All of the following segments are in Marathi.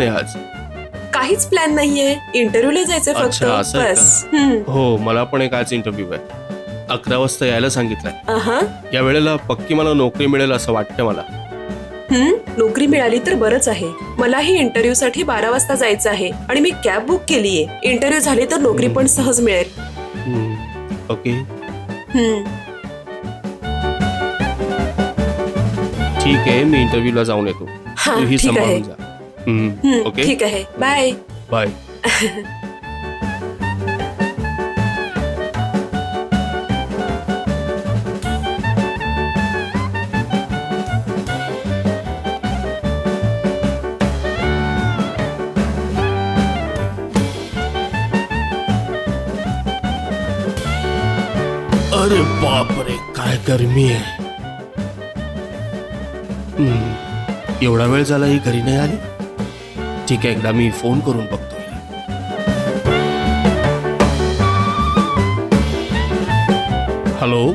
आहे आज. काहीच प्लॅन नाहीये. इंटरव्ह्यूला जायचंय फक्त. अच्छा, असं आहे बस. हम्म. हो मला पण एक आज इंटरव्ह्यू आहे. अकरा वाजता यायला सांगितलंय. अहा. या वेळेला पक्की मला नोकरी मिळेल असं वाटतं मला. हम्म. नोकरी मिळाली तर बरंच आहे. मलाही इंटरव्ह्यू साठी बारा वाजता जायचं आहे. आणि मी कॅब बुक केलीये. इंटरव्ह्यू झाली तर नोकरी पण सहज मिळेल. हम्म, ओके. हम्म. ठीक आहे मी इंटरव्ह्यूला जाऊन येतो. हा, तूही ठीक आहे. सांभाळून जा. हम्म, हम्म, ओके ठीक आहे. बाय बाय अरे बापरे काय गरमी आहे. हम्म, एवढा वेळ झाला ही घरी नाही आली? ठीक आहे एकदा मी फोन करून बघतो. हिला. हॅलो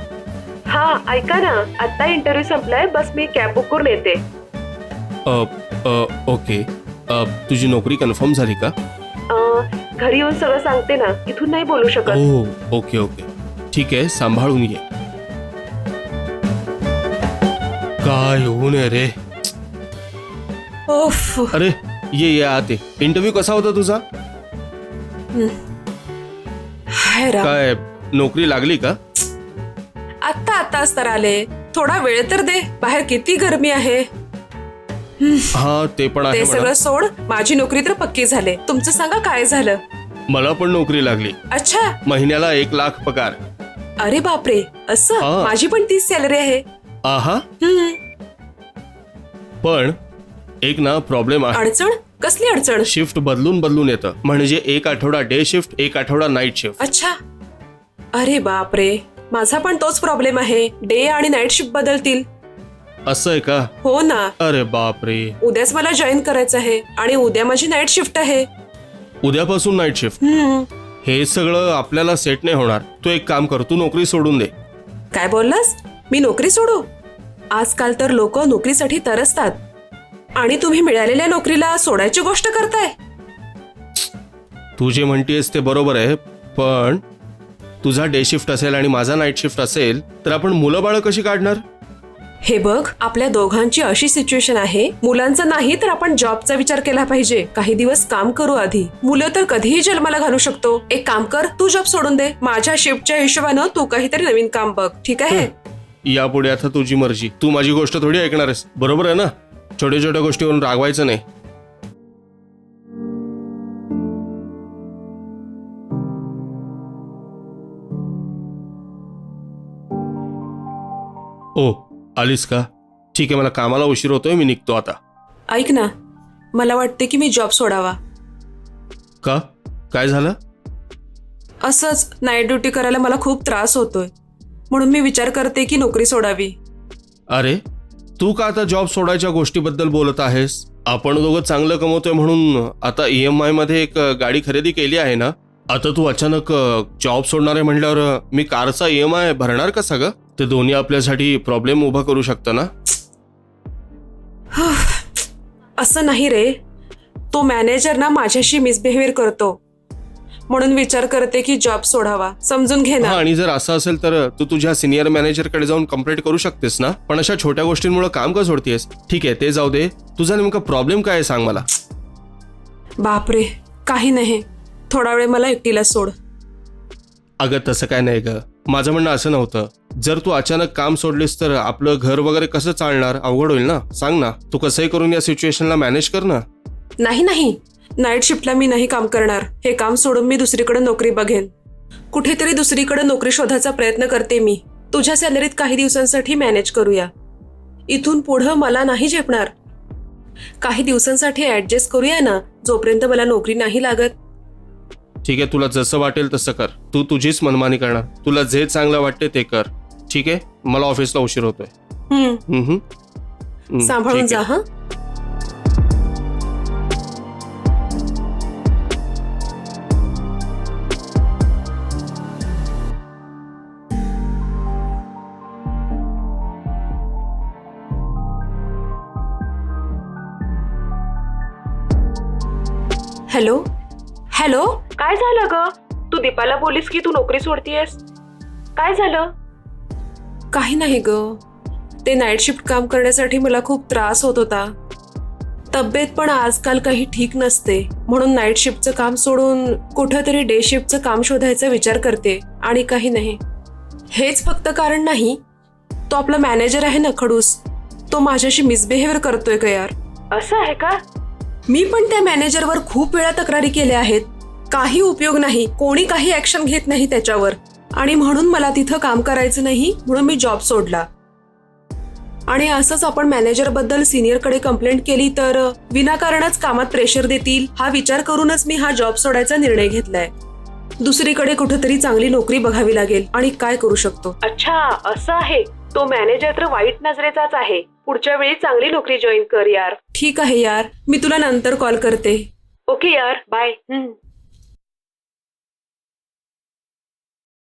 हा ऐका ना आता इंटरव्ह्यू संपलाय बस मी कॅब बुक करून येते. अ, अ, ओके. अ, तुझी नोकरी कन्फर्म झाली का? अं, घरी येऊन सगळं सांगते ना इथून नाही बोलू शकत. हो ओके ओके. ठीक आहे सांभाळून ये. काय होऊ नये रे? ओफ अरे ये ये आते. इंटरव्ह्यू कसा होता तुझा? हाय राम. काय नोकरी लागली का? आत्ता आत्ताच तर आले. थोडा वेळ तर दे. बाहेर किती गरमी आहे. हा ते पण आहे ते म्हणा. सगळं सोड. माझी नोकरी तर पक्की झाले. तुमचं सांगा काय झालं? मला पण नोकरी लागली. अच्छा. महिन्याला एक लाख पगार. अरे बापरे. असं? हा. माझी पण तीच सॅलरी आहे. आहा. हम्म. पण एक ना प्रॉब्लेम आहे. अडचण? कसली अडचण? शिफ्ट बदलून बदलून येतं. म्हणजे एक आठवडा डे शिफ्ट एक आठवडा नाईट शिफ्ट अच्छा. अरे बापरे. माझा पण तोच प्रॉब्लेम आहे. डे आणि नाईट शिफ्ट बदलतील. असं आहे का? हो ना. अरे बापरे. उद्याच मला जॉईन करायचं आहे आणि उद्या माझी नाईट शिफ्ट आहे. उद्यापासून नाईट शिफ्ट हम्म. हे सगळं आपल्याला सेट नाही होणार. तू एक काम कर तू नोकरी सोडून दे. काय बोललास? मी नोकरी सोडू? आजकाल तर लोक नोकरीसाठी तरसतात. आणि तुम्ही मिळालेल्या नोकरीला सोडायची गोष्ट करताय? तू जे म्हणतेस ते बरोबर आहे पण तुझा डे शिफ्ट असेल आणि माझा नाईट शिफ्ट असेल तर आपण मुलं बाळ कशी काढणार? हे बघ आपल्या दोघांची अशी सिच्युएशन आहे मुलांचा नाही तर आपण जॉबचा विचार केला पाहिजे. काही दिवस काम करू आधी. मुलं तर कधीही जन्माला घालू शकतो. एक काम कर तू जॉब सोडून दे. माझ्या शिफ्टच्या हिशोबानं तू काहीतरी नवीन काम बघ. ठीक आहे? यापुढे आता तुझी मर्जी. तू माझी गोष्ट थोडी ऐकणार आहेस. बरोबर आहे ना? छोट्या छोट्या गोष्टीवरून रागवायचं नाही. ओ आलीस का? ठीक आहे मला कामाला उशीर होतोय मी निघतो आता. ऐक ना मला वाटते की मी जॉब सोडावा. का? काय झालं? असंच नाईट ड्युटी करायला मला खूप त्रास होतोय. म्हणून मी विचार करते की नोकरी सोडावी. अरे तू का आता जॉब सोडायच्या गोष्टीबद्दल बोलत आहेस? आपण दोघं चांगलं कमवतोय म्हणून आता ई एम आयमध्ये एक गाडी खरेदी केली आहे ना? आता तू अचानक जॉब सोडणार आहे म्हटल्यावर मी कारचा ई एम आय भरणार का सगळं? ते दोन्ही आपल्यासाठी प्रॉब्लेम उभा करू शकतं ना? असं नाही रे. तो मॅनेजर ना माझ्याशी मिसबिहेवियर करतो. म्हणून विचार करते की जॉब सोडावा. समजून घे ना. आणि जर असं असेल तर तू तुझ्या सिनियर मॅनेजरकडे जाऊन कंप्लेंट करू शकतेस ना? पण अशा छोट्या गोष्टींमुळे काम का सोडतेस ठीक आहे ते जाऊ दे. तुझा नेमका प्रॉब्लेम काय आहे सांग मला? बापरे काही नाही. थोडा वेळ मला एकटीला सोड. अगं तसं काय नाही ग. माझं म्हणणं असं नव्हतं. जर तू अचानक काम सोडलीस तर आपलं घर वगैरे कसं चालणार? अवघड होईल ना? सांग ना. तू कसंही करून या सिच्युएशनला मॅनेज कर ना. नाही नाही. नाईट शिफ्टला मी नाही काम करणार. हे काम सोडून मी दुसरीकडे नोकरी बघेन. कुठेतरी दुसरीकडे नोकरी शोधायचा प्रयत्न करते मी. तुझ्या सॅलरीत काही दिवसांसाठी मॅनेज करूया. इथून पुढं मला नाही झेपणार. काही दिवसांसाठी ऍडजस्ट करूया ना जोपर्यंत मला नोकरी नाही लागत. ठीक आहे तुला जसं वाटेल तसं कर. तू तुझीच मनमानी करणार. तुला जे चांगलं वाटते ते कर. ठीक आहे? मला ऑफिसला उशीर होतोय. हम्म. हम्म, हम्म. हम्म, सांभाळून ठीक जा आहे. हा? हॅलो? हॅलो? काय झालं ग? तू दीपाला बोलीस की तू नोकरी सोडतीयस? काय झालं? काही नाही ग. ते नाईट शिफ्ट काम करण्यासाठी मला खूप त्रास होत होता. तब्येत पण आजकाल काही ठीक नसते. म्हणून नाईट शिफ्टचं काम सोडून कुठंतरी डे शिफ्टचं काम शोधायचा विचार करते आणि काही नाही. हेच फक्त कारण नाही तो आपला मॅनेजर आहे ना खडूस. तो माझ्याशी मिसबिहेव्हिअर करतोय का यार. असं आहे का? मी पण त्या मॅनेजरवर खूप वेळा तक्रारी केल्या आहेत. काही उपयोग नाही. कोणी काही ऍक्शन घेत नाही त्याच्यावर. आणि म्हणून मला तिथं काम करायचं नाही म्हणून मी जॉब सोडला. आणि असंच आपण मॅनेजरबद्दल कंप्लेंट केली तर विनाकारणच कामात प्रेशर देतील हा विचार करूनच मी हा जॉब सोडायचा निर्णय घेतलाय. दुसरीकडे कुठेतरी चांगली नोकरी बघावी लागेल. आणि काय करू शकतो? अच्छा असं आहे. तो मॅनेजर तर वाईट नजरेचाच आहे. पुढच्या वेळी चांगली नोकरी जॉईन कर यार. ठीक आहे यार मी तुला नंतर कॉल करते. ओके यार बाय